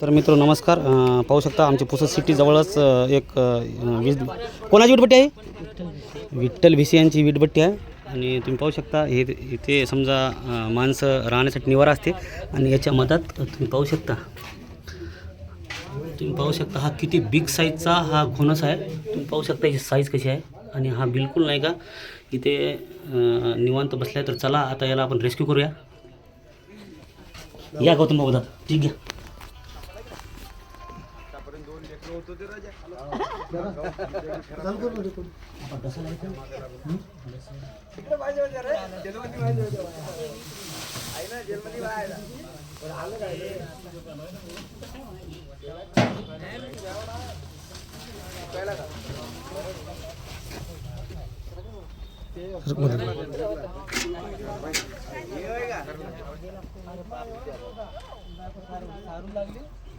तर मित्र नमस्कार. अं, पाहू शकता आमच्या पुसद सिटी जवळच अं, एक अं, वीज कोणाची वीटभट्टी आहे? विठ्ठल भिसे यांची वीटभट्टी आहे. आणि तुम्ही पाहू शकता हे इथे समजा अं, माणसं राहण्यासाठी निवारा असते. आणि याच्या मधात तुम्ही पाहू शकता तुम्ही पाहू शकता हा किती बिग साईजचा हा घोणस आहे. तुम्ही पाहू शकता याची साईज कशी आहे. आणि हा बिलकुल नाही का इथे अं, निवांत बसलाय तर चला आता याला आपण रेस्क्यू करूया. या गौतम बाबा ठीक आहे. बरं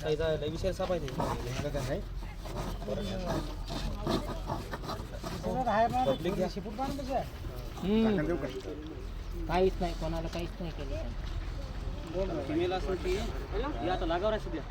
लय विषय आहे काहीच नाही कोणाला काहीच नाही केलं. फिमेल असेल ती या आता लागावर आहे सध्या